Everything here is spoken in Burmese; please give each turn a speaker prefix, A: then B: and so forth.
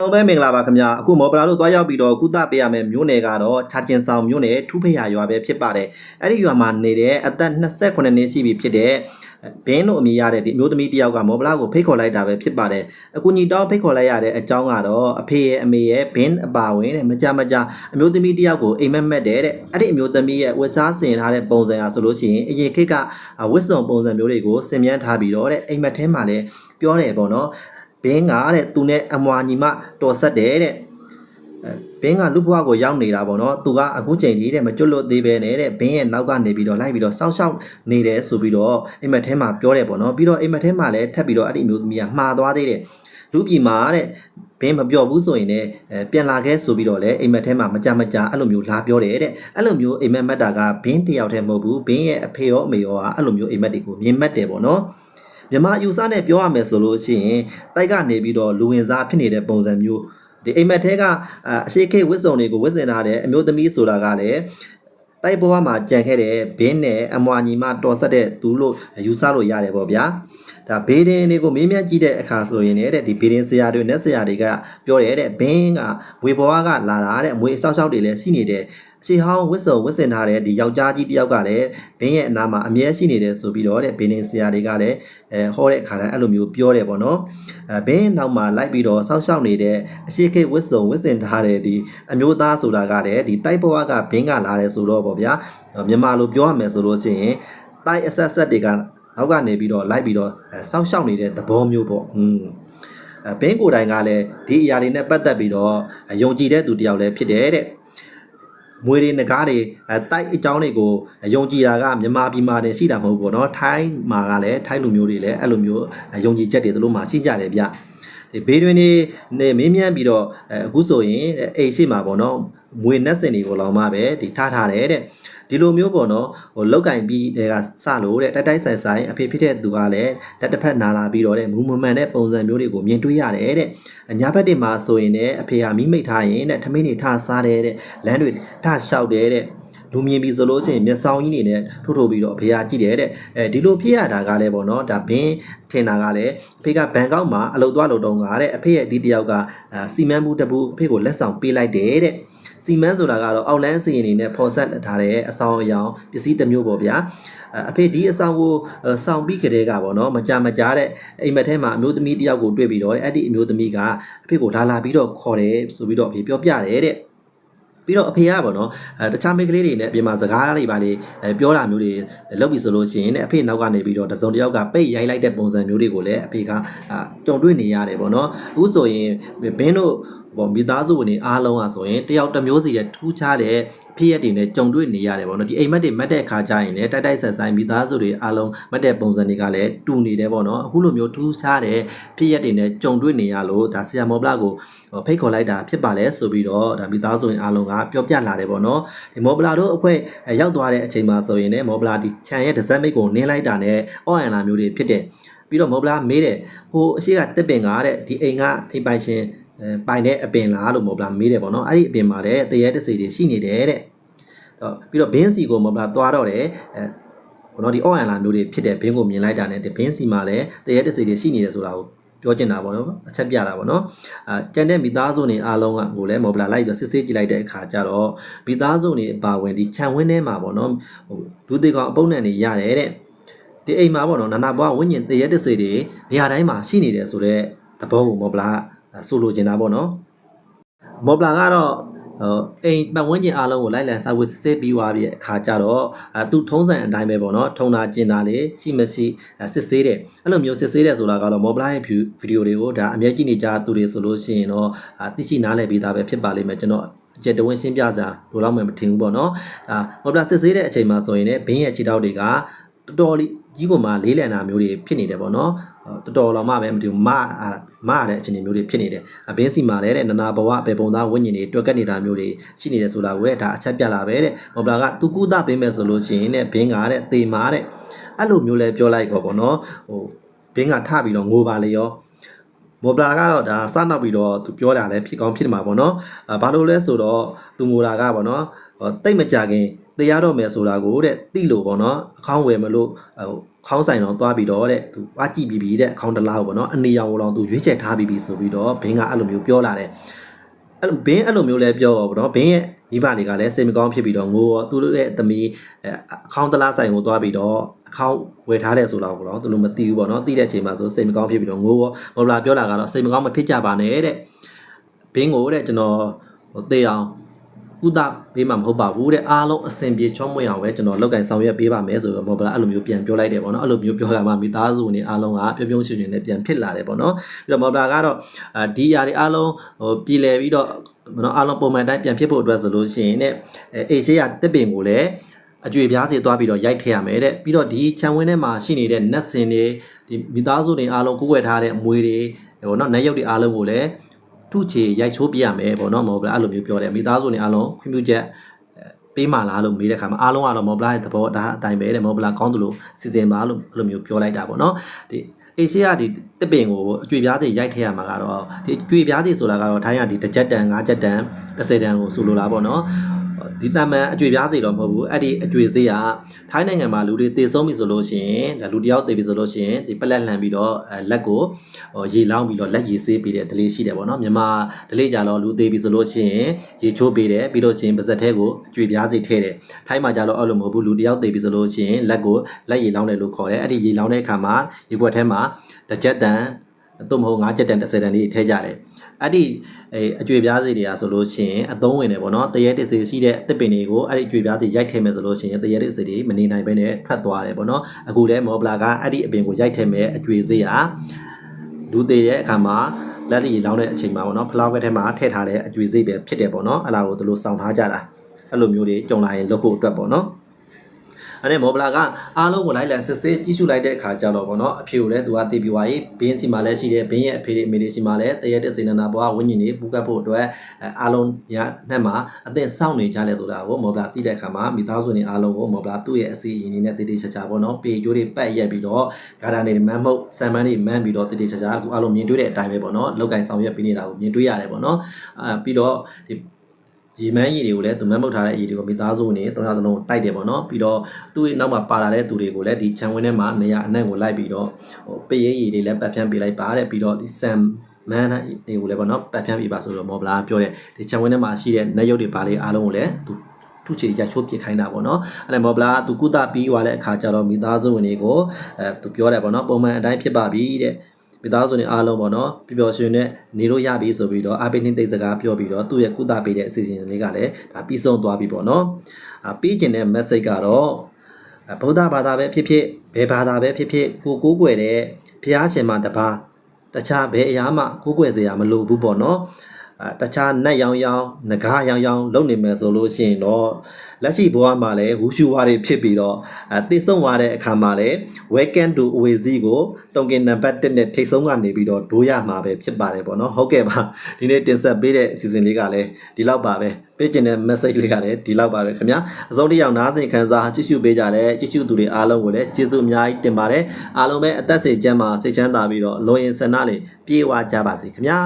A: တော်ပဲမင်္ဂလာပါခင်ဗျာအခုမော်ပလာတို့တွားရောက်ပြီးတော့ကုသပေးရမယ့်မြို့နယ်ကတော့ချာကျင်ဆောင်မြို့နယ်ထူးဖရရွာပဲဖြစ်ပါတယ်အဲ့ဒီရွာမှာနေတဲ့အသက်28နှစ်ရှိပြီဖြစ်တဲ့ဘင်းတို့အမည်ရတဲ့ဒီအမျိုးသမီးတစ်ယောက်ကမော်ပလာကိုဖိတ်ခေါ်လိုက်တာပဲဖြစ်ပါတယ်အခုညီတောင်းဖိတ်ခေါ်လိုက်ရတဲ့အကြောင်းကတော့အဖေရဲ့အမေရဲ့ဘင်းအပါဝင်တဲ့မကြမကြအမျိုးသမီးတစ်ယောက်ကိုအိမ်မက်မက်တယ်တဲ့အဲ့ဒီအမျိုးသမီးရဲ့ဝတ်စားဆင်ထားတဲ့ပုံစံအားဆိုလို့ရှိရင်အရင်ခေတ်ကဝတ်စုံပုံစံမျိုးတွေကိုဆင်မြန်းထားပြီးတော့တဲ့အိမ်မက်ထဲမှာလည်းပြောတယ်ပေါ့နော် ဘင်းကတဲ့သူနဲ့အမွာညီမတော်ဆက်တယ်တဲ့အဲဘင်းကလူဘွားကိုရောက်နေတာပေါ့နော်သူကအခုချိန်ကြီးတဲ့မကျွတ်လွတ်သေးပဲနဲ့တဲ့ဘင်းရဲ့နောက်ကနေပြီးတော့လိုက်ပြီးတော့စောက်ရှောက်နေတယ်ဆိုပြီးတော့အိမ်မက်ထဲမှာပြောတယ်ပေါ့နော်ပြီးတော့အိမ်မက်ထဲမှာလည်းထပ်ပြီးတော့အဲ့ဒီအမျိုးသမီးကမှားသွားသေးတယ်လူပြည်မှာတဲ့ဘင်းမပြောဘူးဆိုရင်လည်းအဲပြန်လာခဲ့ဆိုပြီးတော့လည်းအိမ်မက်ထဲမှာမကြမကြအဲ့လိုမျိုးလာပြောတယ်တဲ့အဲ့လိုမျိုးအိမ်မက်မက်တာကဘင်းတစ်ယောက်တည်းမဟုတ်ဘူးဘင်းရဲ့အဖေရောအမေရောကအဲ့လိုမျိုးအိမ်မက်တွေကိုမြင်မက်တယ်ပေါ့နော် မြန်မာယူဆနဲ့ပြောရမယ်ဆိုလို့ရှိရင်တိုက်ကနေပြီးတော့လူဝင်စားဖြစ်နေတဲ့ပုံစံမျိုးဒီအိမ်မက်ထဲကအအရှိခိတ်ဝစ်စုံတွေကိုဝစ်စင်ထားတဲ့အမျိုးသမီးဆိုတာကလည်းတိုက်ဘဝမှာကြံခဲ့တဲ့ဘင်းနဲ့အမွာညီမတော်ဆက်တဲ့သူလို့ယူဆလို့ရတယ်ပေါ့ဗျာဒါဘေးဒင်းတွေကိုမေးမြန်းကြည့်တဲ့အခါဆိုရင်လည်းတဲ့ဒီဘေးဒင်းဆရာတွေနဲ့ဆရာတွေကပြောတယ်တဲ့ဘင်းကဝေဘဝကလာတာတဲ့မွေအဆောက်အအုပ်တွေလည်းရှိနေတယ် အစီဟောင်းဝစ်စုံဝစ်စင်ထားတဲ့ဒီယောက်ျားကြီးတစ်ယောက်ကလည်းဘင်းရဲ့အနာမှာအမြဲရှိနေတယ်ဆိုပြီးတော့တဲ့ဘေးဒင်းဆရာတွေကလည်းအဲဟောတဲ့အခါတိုင်းအဲ့လိုမျိုးပြောတယ်ပေါ့နော်အဲဘင်းနောက်မှာလိုက်ပြီးတော့စောက်ရှောက်နေတဲ့အရှိခိတ်ဝစ်စုံဝစ်စင်ထားတဲ့ဒီအမျိုးသားဆိုတာကလည်းဒီတိုက်ဘဝကဘင်းကလာတယ်ဆိုတော့ပေါ့ဗျာမြန်မာလိုပြောရမယ်ဆိုလို့ရှိရင်တိုက်အဆက်ဆက်တွေကနောက်ကနေပြီးတော့လိုက်ပြီးတော့အဲစောက်ရှောက်နေတဲ့သဘောမျိုးပေါ့อืมအဲဘင်းကိုယ်တိုင်ကလည်းဒီအရာတွေနဲ့ပတ်သက်ပြီးတော့ယုံကြည်တဲ့သူတစ်ယောက်လည်းဖြစ်တယ်တဲ့ မွေတွေငကားတွေအဲတိုက်အကြောင်းတွေကိုယုံကြည်တာကမြန်မာပြည်မှာတင်ရှိတာမဟုတ်ဘူးเนาะထိုင်းမှာကလည်းထိုင်းလူမျိုးတွေလည်းအဲ့လိုမျိုးယုံကြည်ချက်တွေသူတို့မှာရှိကြတယ်ဗျဒီဘေးတွင်နေနေမင်းမြန်းပြီးတော့အဲအခုဆိုရင်အိမ်ရှိမှာပေါ့နော် မွေနှက်စင်တွေကိုလောင်မှပဲဒီထားထားတယ်တဲ့ဒီလိုမျိုးပေါ့နော်ဟိုလောက်ကင်ပြီးတဲ့ကစလို့တဲ့တိုက်တိုက်ဆိုင်ဆိုင်အဖေဖြစ်တဲ့သူကလည်းတက်တစ်ဖက်နာလာပြီးတော့တဲ့မူမမှန်တဲ့ပုံစံမျိုးတွေကိုမြင်တွေ့ရတယ်တဲ့ညာဘက်တွေမှာဆိုရင်လည်းအဖေဟာမိမိတ်ထားရင်တဲ့ထမင်းတွေထားစားတယ်တဲ့လမ်းတွေထားလျှောက်တယ်တဲ့လူမြင်ပြီဆိုလို့ချင်းမျက်စောင်းကြီးနေနဲ့ထိုးထိုးပြီးတော့အဖေကကြည့်တယ်တဲ့အဲဒီလိုဖြစ်ရတာကလည်းပေါ့နော်ဒါဘင်းထင်တာကလည်းအဖေကဘန်ကောက်မှာအလုပ်သွားလုပ်တော့ကတဲ့အဖေရဲ့ဒီတယောက်ကအာစီမံမှုတစ်ခုအဖေကိုလက်ဆောင်ပေးလိုက်တယ်တဲ့ စီမံဆိုတာကတော့အောက်လန်းစီရင်နေနဲ့ဖော်ဆက်ထားတဲ့အဆောင်အယောင်ပစ္စည်းတစ်မျိုးပေါ့ဗျာအဲအဖေဒီအဆောင်ကိုအဲဆောင်ပြီးကြတဲ့ကပေါ့နော်မကြမကြားတဲ့အိမ်မက်ထဲမှာအမျိုးသမီးတစ်ယောက်ကိုတွေ့ပြီးတော့အဲ့ဒီအမျိုးသမီးကအဖေကိုလာလာပြီးတော့ခေါ်တယ်ဆိုပြီးတော့အဖေပြောပြတယ်တဲ့ပြီးတော့အဖေကပေါ့နော်အဲတခြားမိန်းကလေးတွေနဲ့အပြင်မှာစကားလေးပါလေအဲပြောတာမျိုးတွေလုပ်ပြီးဆိုလို့ရှိရင်လည်းအဖေနောက်ကနေပြီးတော့တစုံတစ်ယောက်ကပိတ်ရိုက်လိုက်တဲ့ပုံစံမျိုးတွေကိုလည်းအဖေကအာကြုံတွေ့နေရတယ်ပေါ့နော်အခုဆိုရင်ဘင်းတို့ ပေါ့မိသားစုဝင်တွေအားလုံးอ่ะဆိုရင်တယောက်တစ်မျိုးစီတဲ့ထူးခြားတဲ့ဖြစ်ရက်တွေနဲ့ကြုံတွေ့နေရတယ်ပေါ့နော်ဒီအိမ်မက်တွေမက်တဲ့ခါကျရင်လည်းတိုက်တိုက်ဆက်ဆိုင်မိသားစုတွေအားလုံးမက်တဲ့ပုံစံတွေကလည်းတူနေတယ်ပေါ့နော်အခုလိုမျိုးထူးခြားတဲ့ဖြစ်ရက်တွေနဲ့ကြုံတွေ့နေရလို့ဒါဆီယမောဘလာကိုဖိတ်ခေါ်လိုက်တာဖြစ်ပါလဲဆိုပြီးတော့ဒါမိသားစုဝင်အားလုံးကပြောပြလာတယ်ပေါ့နော်ဒီမော်ဘလာတို့အဖွဲ့အဲရောက်သွားတဲ့အချိန်မှာဆိုရင်လည်းမော်ဘလာဒီခြံရဲ့ဒဇက်မိတ်ကိုနင်းလိုက်တာနဲ့အော်အန်လာမျိုးတွေဖြစ်တယ်ပြီးတော့မော်ဘလာမေးတယ်ဟိုအရှိကတစ်ပင်ကတဲ့ဒီအိမ်ကအိမ်ပိုင်ရှင်အဲ ပိုင်တဲ့အပင်လားလို့မော်ဘလာမေးတယ်ပေါ့နော်အဲ့ဒီအပင်မှာတဲ့တရေတစေတွေရှိနေတယ်တဲ့တော့ပြီးတော့ဘင်းစီကိုမော်ဘလာသွားတော့တယ်အဲဘောနော်ဒီအော်အန်လာမျိုးတွေဖြစ်တဲ့ဘင်းကိုမြင်လိုက်တာနဲ့ဒီဘင်းစီမှာလည်းတရေတစေတွေရှိနေတယ်ဆိုတာကိုပြောချင်တာပေါ့နော်အချက်ပြတာပေါ့နော်အာကျန်တဲ့မိသားစုတွေအားလုံးကကိုလည်းမော်ဘလာလိုက်ဆိုစစ်စစ်ကြည့်လိုက်တဲ့အခါကျတော့မိသားစုတွေအပါဝင်ဒီခြံဝင်းထဲမှာပေါ့နော်ဟိုဒုတိကောင်အပုံနဲ့နေရတယ်တဲ့ဒီအိမ်မှာပေါ့နော်နာနာဘွားဝိညာဉ်တရေတစေတွေနေရာတိုင်းမှာရှိနေတယ်ဆိုတော့သဘောကိုမော်ဘလာ ဆိုလိုချင်တာပေါ့နော်မော်ဘလာကတော့ဟိုအိမ်ပတ်ဝန်းကျင်အားလုံးကိုလိုက်လံစာဝတ်စစ်ဆေးပြီးသွားပြီးအခါကျတော့အဲသူထုံးစံအတိုင်းပဲပေါ့နော်ထုံတာကျင်တာလေးရှိမရှိစစ်ဆေးတယ်အဲ့လိုမျိုးစစ်ဆေးတယ်ဆိုတာကတော့မော်ဘလာရဲ့ဗီဒီယိုတွေကိုဒါအမြဲကြည့်နေကြသူတွေဆိုလို့ရှိရင်တော့သိရှိနားလည်ပြီးသားပဲဖြစ်ပါလိမ့်မယ်ကျွန်တော်အကျက်တဝင်းရှင်းပြစာလိုတော့မှမထင်ဘူးပေါ့နော်ဒါမော်ဘလာစစ်ဆေးတဲ့အချိန်မှာဆိုရင်လည်းဘင်းရဲ့ခြေထောက်တွေကတော်တော်လေးကြီးကမှလေးလံတာမျိုးတွေဖြစ်နေတယ်ပေါ့နော် တော်တော်တော်မှပဲမတူမမရတဲ့အခြေအနေမျိုးတွေဖြစ်နေတယ်အဘင်းစီမှာလည်းတဲ့နနာဘဝအပေပုံသားဝိညာဉ်တွေတွက်ကက်နေတာမျိုးတွေရှိနေတယ်ဆိုတာကိုလည်းဒါအချက်ပြလာပဲတဲ့မော်ဘလာကသူကုသပေးမယ်ဆိုလို့ရှိရင်တဲ့ဘင်းကတဲ့သေမာတဲ့အဲ့လိုမျိုးလဲပြောလိုက်တော့ပေါ့နော်ဟိုဘင်းကထပြီးတော့ငိုပါလေရောမော်ဘလာကတော့ဒါစနောက်ပြီးတော့သူပြောတာလည်းဖြစ်ကောင်းဖြစ်မှာပေါ့နော်အဲဘာလို့လဲဆိုတော့သူငိုတာကပေါ့နော်ဟိုတိတ်မကြခင် တရားတော့မယ်ဆိုတာကိုတဲ့တိလို့ပေါ့နော်အခေါင်းဝယ်မလို့ဟိုခေါင်းဆိုင်တော့သွားပြီးတော့တဲ့သူပါကြည့်ပြီးပြီတဲ့အခေါင်းတစ်လားကိုပေါ့နော်အနေရောင်ကိုတော့သူရွေးချယ်ထားပြီးပြီဆိုပြီးတော့ဘင်းကအဲ့လိုမျိုးပြောလာတယ်အဲ့လိုဘင်းအဲ့လိုမျိုးလဲပြောတော့ပေါ့နော်ဘင်းရဲ့မိဘတွေကလည်းစိတ်မကောင်းဖြစ်ပြီးတော့ငိုရောသူတို့ရဲ့သမီးအဲအခေါင်းတစ်လားဆိုင်ကိုသွားပြီးတော့အခေါင်းဝယ်ထားတယ်ဆိုတော့ပေါ့နော်သူတို့မသိဘူးပေါ့နော်သိတဲ့အချိန်မှာဆိုစိတ်မကောင်းဖြစ်ပြီးတော့ငိုရောမော်လာပြောလာကတော့စိတ်မကောင်းမဖြစ်ကြပါနဲ့တဲ့ဘင်းကိုတဲ့ကျွန်တော်ဟိုတေးအောင် ကုသပေးမှာမဟုတ်ပါဘူးတဲ့အားလုံးအဆင်ပြေချောမွေ့အောင်ပဲကျွန်တော်လောက်ကင်ဆောင်ရွက်ပေးပါမယ်ဆိုတော့မော်ဘလာအဲ့လိုမျိုးပြန်ပြောလိုက်တယ်ပေါ့နော်အဲ့လိုမျိုးပြောတာမှမိသားစုဝင်အားလုံးကပြုံးပြုံးရွှင်ရွှင်နဲ့ပြန်ဖြစ်လာတယ်ပေါ့နော်ပြီးတော့မော်ဘလာကတော့အာဒီຢာတွေအားလုံးဟိုပြည်လည်ပြီးတော့မနော်အားလုံးပုံမှန်တိုင်းပြန်ဖြစ်ဖို့အတွက်ဆိုလို့ရှိရင်တဲ့အဲအေရှေးရတစ်ပင်ကိုလည်းအကျွေပြားစီသွားပြီးတော့ရိုက်ထည့်ရမယ်တဲ့ပြီးတော့ဒီခြံဝင်းထဲမှာရှိနေတဲ့နတ်စင်တွေဒီမိသားစုတွေအားလုံးကိုယ်ွယ်ထားတဲ့အမွေတွေဟိုနော်နတ်ရုပ်တွေအားလုံးကိုလည်း ထုချေရိုက်ချိုးပြရမယ်ပေါ့နော်မော်ဘလာအဲ့လိုမျိုးပြောတယ်မိသားစုနေအားလုံးခွင့်ပြုချက်ပေးမှလားလို့မေးတဲ့ခါမှာအားလုံးကတော့မော်ဘလာရဲ့သဘောဒါအတိုင်းပဲတဲ့မော်ဘလာကောင်းတယ်လို့စီစဉ်ပါလို့အဲ့လိုမျိုးပြောလိုက်တာပေါ့နော်ဒီအေရှီကဒီတစ်ပင်ကိုအကျွေပြားတွေရိုက်ထည့်ရမှာကတော့ဒီအကျွေပြားတွေဆိုတာကတော့ထိုင်းကဒီတစ်ချက်တန်၅ချက်တန်30တန်ကိုဆိုလိုလားပေါ့နော် ဒီတမန်အကျွေပြားစီတော့မဟုတ်ဘူးအဲ့ဒီအကျွေစေးကထိုင်းနိုင်ငံမှာလူတွေတည်ဆုံးပြီဆိုလို့ရှိရင်ဒါလူတယောက်တည်ပြီဆိုလို့ရှိရင်ဒီပလက်လှန်ပြီးတော့အဲလက်ကိုဟိုရေလောင်းပြီးတော့လက်ရေဆေးပေးတဲ့ဒလေးရှိတယ်ပေါ့နော်မြန်မာဒလေးကြတော့လူသေးပြီဆိုလို့ရှိရင်ရေချိုးပေးတယ်ပြီးလို့ရှိရင်ပါဇက်ထဲကိုအကျွေပြားစီထည့်တယ်ထိုင်းမှာကြတော့အဲ့လိုမဟုတ်ဘူးလူတယောက်သေးပြီဆိုလို့ရှိရင်လက်ကိုလက်ရေလောင်းတယ်လို့ခေါ်တယ်အဲ့ဒီရေလောင်းတဲ့အခါမှာရေခွက်ထဲမှာတစ်ချက်တန် သို့မဟုတ်၅ချက်တန်10တန်လေးထည့်ကြတယ်အဲ့ဒီအဲအကျွေပြားစီတွေကဆိုလို့ရှိရင်အသုံးဝင်တယ်ပေါ့နော်တရဲတစ်စီရှိတဲ့တစ်ပင်တွေကိုအဲ့ဒီအကျွေပြားစီရိုက်ထည့်မယ်ဆိုလို့ရှိရင်တရဲတစ်စီတွေမနေနိုင်ဘဲနဲ့ထွက်သွားတယ်ပေါ့နော်အခုလည်းမော်ဘလာကအဲ့ဒီအပင်ကိုရိုက်ထည့်မယ်အကျွေစေးဟာလူသေးတဲ့အခါမှာလက်ရည်လောင်းတဲ့အချိန်မှာပေါ့နော်ဖလောက်ကထဲမှာထည့်ထားတဲ့အကျွေစေးပဲဖြစ်တယ်ပေါ့နော်အဲ့ဒါကိုသူတို့စောင့်ထားကြတာအဲ့လိုမျိုးတွေကြုံလာရင်လုပ်ဖို့အတွက်ပေါ့နော် အဲ့ဒီမော်ဘလာကအားလုံးကိုလိုက်လံစစ်စစ်ကြည့်ရှုလိုက်တဲ့အခါကျတော့ဗောနော်အဖေကိုလည်းသူကတည်ပြီးသွားရေးဘင်းစီမှာလည်းရှိတယ်ဘင်းရဲ့အဖေတွေအမေတွေစီမှာလည်းတရက်တဲ့စေနနာဘွားဝင်းကျင်တွေပူကတ်ဖို့အတွက်အဲအားလုံးညနဲ့မှာအသင်စောင့်နေကြလဲဆိုတာကိုမော်ဘလာသိတဲ့အခါမှာမိသားစုတွေအားလုံးကိုမော်ဘလာသူ့ရဲ့အစီအရင်နဲ့တည်တည်ချာချာဗောနော်ပေကျိုးတွေပတ်ရက်ပြီးတော့ဂါတာနေမန်းမဟုတ်ဆမ်မန်းတွေမန်းပြီးတော့တည်တည်ချာချာအခုအားလုံးမြင်တွေ့တဲ့အတိုင်းပဲဗောနော်လောက်ကင်ဆောင်ရွက်ပေးနေတာကိုမြင်တွေ့ရတယ်ဗောနော်အာပြီးတော့ဒီ ရေမန်းရည်တွေကိုလည်းသူမန်းမုတ်ထားတဲ့ရည်တွေကိုမိသားစုနေသုံးရသလုံးတိုက်တယ်ပေါ့နော်ပြီးတော့သူ့ရဲ့နောက်မှာပါလာတဲ့သူတွေကိုလည်းဒီခြံဝင်းထဲမှာနေရာအနှံ့ကိုလိုက်ပြီးတော့ဟိုပရိရည်တွေလည်းပတ်ဖြန်းပေးလိုက်ပါတဲ့ပြီးတော့ဒီဆမ်မန်းတွေကိုလည်းပေါ့နော်ပတ်ဖြန်းပေးပါဆိုတော့မော်ဘလာပြောတဲ့ဒီခြံဝင်းထဲမှာရှိတဲ့နက်ရုပ်တွေပါလေအားလုံးကိုလည်းသူသူချေရချိုးပြစ်ခိုင်းတာပေါ့နော်အဲ့ဒါမော်ဘလာသူကုသပြီးသွားတဲ့အခါကျတော့မိသားစုဝင်တွေကိုအဲသူပြောတယ်ပေါ့နော်ပုံမှန်အတိုင်းဖြစ်ပါပြီတဲ့ မိသားစုတွေအားလုံးပေါ့နော်ပျော်ပျော်ရွှင်နဲ့နေလို့ရပြီဆိုပြီးတော့အပိနှင်းသိတဲ့စကားပြောပြီးတော့သူ့ရဲ့ကုသပေးတဲ့အစီအစဉ်လေးကလည်းဒါပြီးဆုံးသွားပြီပေါ့နော်အပြီးကျင်တဲ့ message ကတော့အဗုဒ္ဓဘာသာပဲဖြစ်ဖြစ်ဘယ်ဘာသာပဲဖြစ်ဖြစ်ကိုကိုးကွယ်တဲ့ဘုရားရှင်မှာတပါးတခြားဘယ်အရာမှကိုးကွယ်စရာမလိုဘူးပေါ့နော်အဲ တခြားနတ်ရောင်ရောင်ငကားရောင်ရောင်လုပ်နေမယ်ဆိုလို့ရှိရင်တော့လက်ရှိဘဝမှာလည်းဝူရှူဝါတွေဖြစ်ပြီးတော့အဲတည်ဆုံသွားတဲ့အခါမှာလည်း welcome to Oasis ကိုတုံကင်နံပါတ်1နဲ့ထိတ်ဆုံးကနေပြီးတော့ဒိုးရမှာပဲဖြစ်ပါတယ်ပေါ့နော်ဟုတ်ကဲ့ပါဒီနေ့တင်ဆက်ပေးတဲ့အစီအစဉ်လေးကလည်းဒီလောက်ပါပဲပေးကျင်တဲ့ message လေးကလည်းဒီလောက်ပါပဲခင်ဗျာအစုံတစ်ယောက်နားဆင်ခံစားကြည့်ရှုပေးကြတဲ့ကြည့်ရှုသူတွေအားလုံးကိုလည်းကျေးဇူးအများကြီးတင်ပါတယ်အားလုံးပဲအသက်စေချမ်းမှာစိတ်ချမ်းသာပြီးတော့လိုရင်ဆန္ဒလေးပြေဝကြပါစေခင်ဗျာ